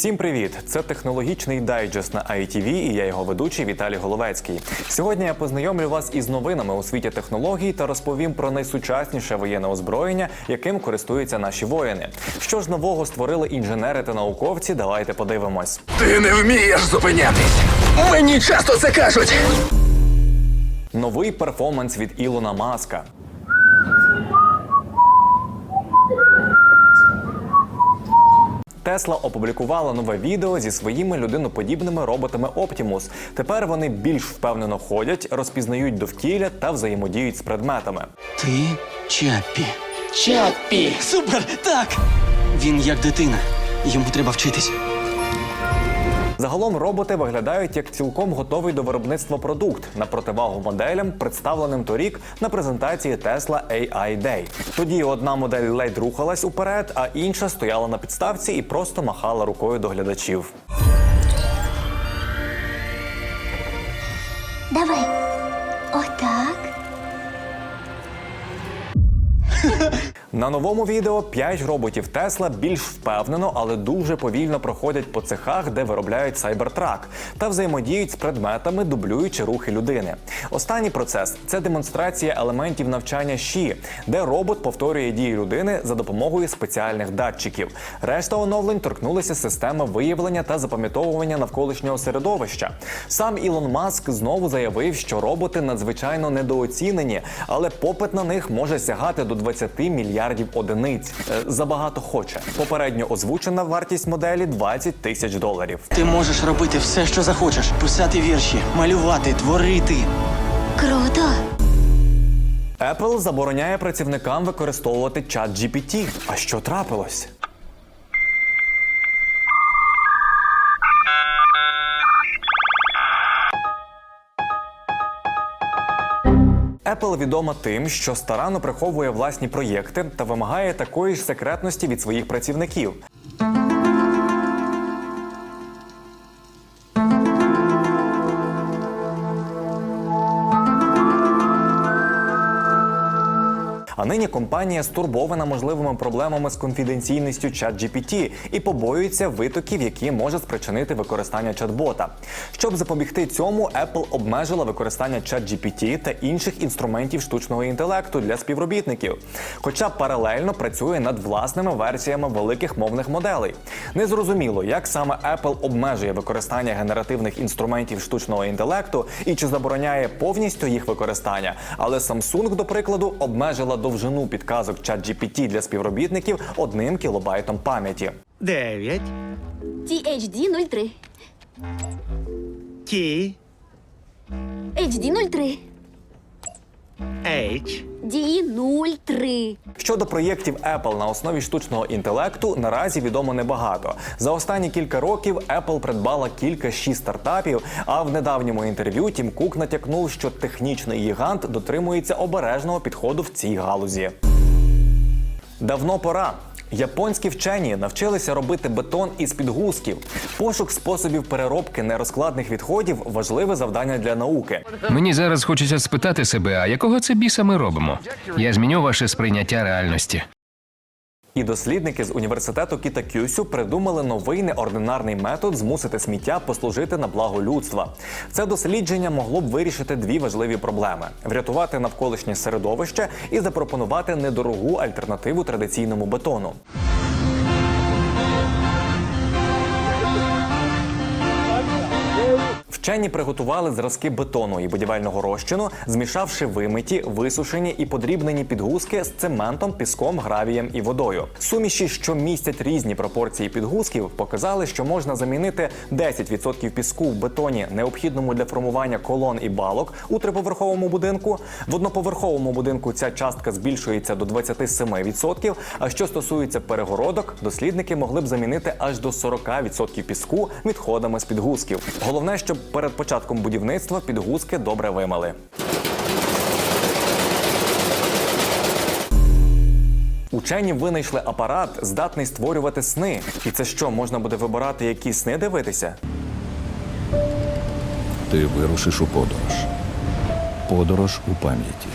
Всім привіт! Це технологічний дайджест на ITV і я його ведучий Віталій Головецький. Сьогодні я познайомлю вас із новинами у світі технологій та розповім про найсучасніше воєнне озброєння, яким користуються наші воїни. Що ж нового створили інженери та науковці? Давайте подивимось. Ти не вмієш зупинятись. Мені часто це кажуть. Новий перформанс від Ілона Маска. Тесла опублікувала нове відео зі своїми людиноподібними роботами Optimus. Тепер вони більш впевнено ходять, розпізнають довкілля та взаємодіють з предметами. Ти Чаппі. Чаппі! Супер! Так! Він як дитина. Йому треба вчитись. Загалом роботи виглядають як цілком готовий до виробництва продукт на противагу моделям, представленим торік на презентації Tesla AI Day. Тоді одна модель ледь рухалась уперед, а інша стояла на підставці і просто махала рукою до глядачів. Давай. На новому відео 5 роботів Тесла більш впевнено, але дуже повільно проходять по цехах, де виробляють сайбертрак, та взаємодіють з предметами, дублюючи рухи людини. Останній процес це демонстрація елементів навчання ЩІ, де робот повторює дії людини за допомогою спеціальних датчиків. Решта оновлень торкнулися системи виявлення та запам'ятовування навколишнього середовища. Сам Ілон Маск знову заявив, що роботи надзвичайно недооцінені, але попит на них може сягати до 20 мільярдів одиниць. Е, Забагато хоче. Попередньо озвучена вартість моделі 20 тисяч доларів. Ти можеш робити все, що захочеш: писати вірші, малювати, творити. Круто. Apple забороняє працівникам використовувати чат GPT. А що трапилось? Apple відома тим, що старанно приховує власні проєкти та вимагає такої ж секретності від своїх працівників. А нині компанія стурбована можливими проблемами з конфіденційністю ChatGPT і побоюється витоків, які може спричинити використання чат-бота. Щоб запобігти цьому, Apple обмежила використання ChatGPT та інших інструментів штучного інтелекту для співробітників, хоча паралельно працює над власними версіями великих мовних моделей. Незрозуміло, як саме Apple обмежує використання генеративних інструментів штучного інтелекту і чи забороняє повністю їх використання. Але Samsung, до прикладу, обмежила довжину підказок ChatGPT для співробітників одним кілобайтом пам'яті. Дев'ять. THD 03. Ті. HD 03. H. Дії 03. Щодо проєктів Apple на основі штучного інтелекту, наразі відомо небагато. За останні кілька років Apple придбала кілька шість стартапів. А в недавньому інтерв'ю Тім Кук натякнув, що технічний гігант дотримується обережного підходу в цій галузі. Давно пора. Японські вчені навчилися робити бетон із підгузків. Пошук способів переробки нерозкладних відходів важливе завдання для науки. Мені зараз хочеться спитати себе, а якого це біса ми робимо? Я зміню ваше сприйняття реальності. І дослідники з університету Кіта Кюсю придумали новий неординарний метод змусити сміття послужити на благо людства. Це дослідження могло б вирішити дві важливі проблеми: врятувати навколишнє середовище і запропонувати недорогу альтернативу традиційному бетону. Вчені приготували зразки бетону і будівельного розчину, змішавши вимиті, висушені і подрібнені підгузки з цементом, піском, гравієм і водою. Суміші, що містять різні пропорції підгузків, показали, що можна замінити 10% піску в бетоні, необхідному для формування колон і балок у триповерховому будинку. В одноповерховому будинку ця частка збільшується до 27%, А що стосується перегородок, дослідники могли б замінити аж до 40% піску відходами з підгузків. Головне, щоб перед початком будівництва підгузки добре вимили. Учені винайшли апарат, здатний створювати сни. І це що, можна буде вибирати, які сни дивитися? Ти вирушиш у подорож. Подорож у пам'яті.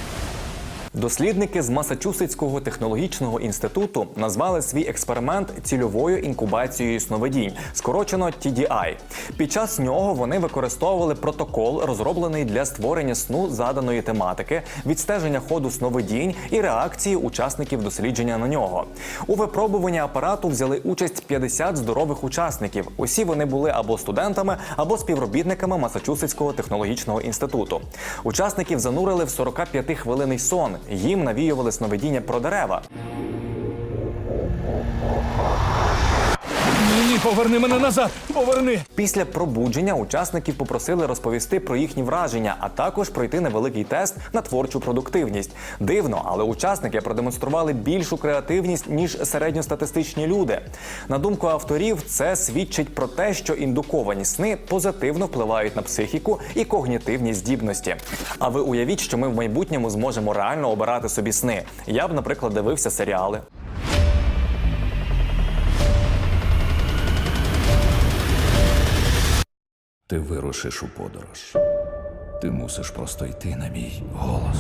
Дослідники з Масачусетського технологічного інституту назвали свій експеримент цільовою інкубацією сновидінь, скорочено TDI. Під час нього вони використовували протокол, розроблений для створення сну заданої тематики, відстеження ходу сновидінь і реакції учасників дослідження на нього. У випробуванні апарату взяли участь 50 здорових учасників. Усі вони були або студентами, або співробітниками Масачусетського технологічного інституту. Учасників занурили в 45-хвилинний сон. Їм навіювали сновидіння про дерева. Поверни мене назад! Поверни! Після пробудження учасників попросили розповісти про їхні враження, а також пройти невеликий тест на творчу продуктивність. Дивно, але учасники продемонстрували більшу креативність ніж середньостатистичні люди. На думку авторів, це свідчить про те, що індуковані сни позитивно впливають на психіку і когнітивні здібності. А ви уявіть, що ми в майбутньому зможемо реально обирати собі сни. Я б, наприклад, дивився серіали. Ти вирушиш у подорож. Ти мусиш просто йти на мій голос.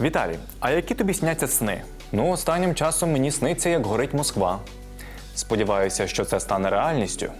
Віталій, а які тобі сняться сни? Ну, останнім часом мені сниться, як горить Москва. Сподіваюся, що це стане реальністю.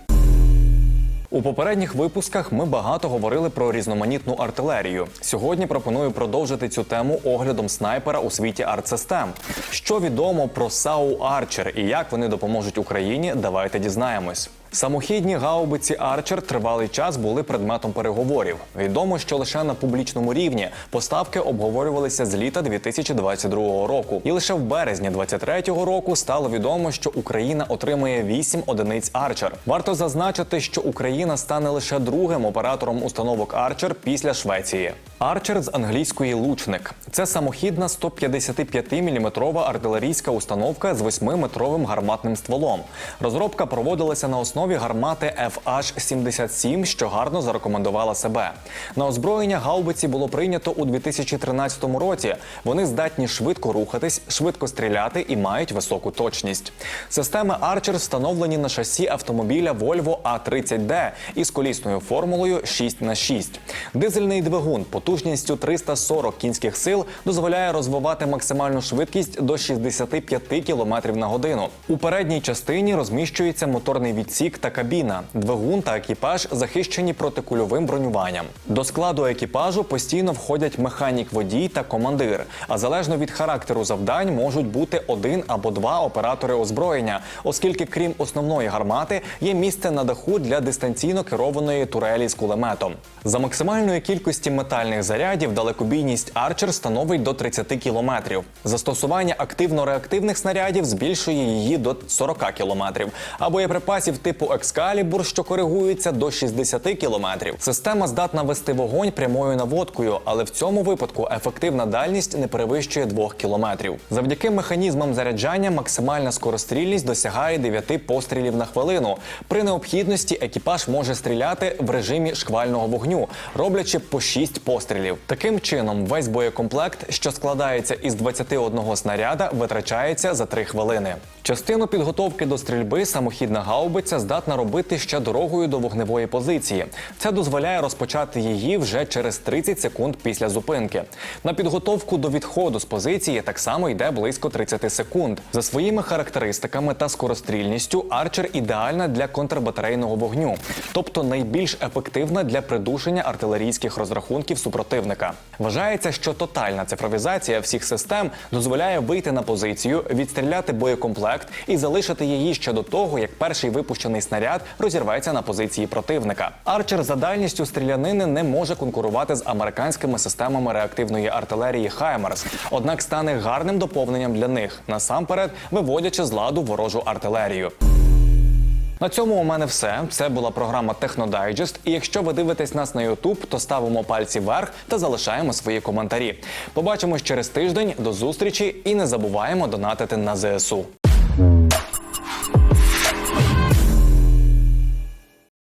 У попередніх випусках ми багато говорили про різноманітну артилерію. Сьогодні пропоную продовжити цю тему оглядом снайпера у світі артсистем. Що відомо про САУ Арчер і як вони допоможуть Україні, давайте дізнаємось. Самохідні гаубиці Арчер тривалий час були предметом переговорів. Відомо, що лише на публічному рівні поставки обговорювалися з літа 2022 року, і лише в березні 2023 року стало відомо, що Україна отримає 8 одиниць Арчер. Варто зазначити, що Україна стане лише другим оператором установок Арчер після Швеції. Арчер з англійської лучник це самохідна 155-мм артилерійська установка з 8-метровим гарматним стволом. Розробка проводилася на основі гармати FH-77, що гарно зарекомендувала себе. На озброєння гаубиці було прийнято у 2013 році. Вони здатні швидко рухатись, швидко стріляти і мають високу точність. Системи Арчер встановлені на шасі автомобіля Volvo A30D із колісною формулою 6 на 6 Дизельний двигун потужністю 340 кінських сил дозволяє розвивати максимальну швидкість до 65 км на годину. У передній частині розміщується моторний відсік та кабіна. Двигун та екіпаж захищені протикульовим бронюванням. До складу екіпажу постійно входять механік-водій та командир. А залежно від характеру завдань можуть бути один або два оператори озброєння, оскільки крім основної гармати є місце на даху для дистанційно керованої турелі з кулеметом. За максимальної кількості метальних зарядів далекобійність Арчер становить до 30 кілометрів. Застосування активно-реактивних снарядів збільшує її до 40 кілометрів, а боєприпасів типу Екскалібур, що коригуються до 60 кілометрів. Система здатна вести вогонь прямою наводкою, але в цьому випадку ефективна дальність не перевищує 2 кілометрів. Завдяки механізмам заряджання максимальна скорострільність досягає 9 пострілів на хвилину. При необхідності екіпаж може стріляти в режимі шквального вогню, роблячи по 6 пострілів. Таким чином, весь боєкомплект, що складається із 21 снаряда, витрачається за 3 хвилини. Частину підготовки до стрільби самохідна гаубиця здатна робити ще дорогою до вогневої позиції. Це дозволяє розпочати її вже через 30 секунд після зупинки. На підготовку до відходу з позиції так само йде близько 30 секунд. За своїми характеристиками та скорострільністю Арчер ідеальна для контрбатарейного вогню, тобто найбільш ефективна для придушення артилерійських розрахунків супротивника. Вважається, що тотальна цифровізація всіх систем дозволяє вийти на позицію, відстріляти боєкомплект і залишити її ще до того, як перший випущений снаряд розірветься на позиції противника. Арчер за дальністю стрілянини не може конкурувати з американськими системами реактивної артилерії Хаймерс, однак стане гарним доповненням для них, насамперед виводячи з ладу ворожу артилерію. На цьому у мене все. Це була програма Технодайджест. І якщо ви дивитесь нас на YouTube, то ставимо пальці вверх та залишаємо свої коментарі. Побачимось через тиждень. До зустрічі і не забуваємо донатити на ЗСУ.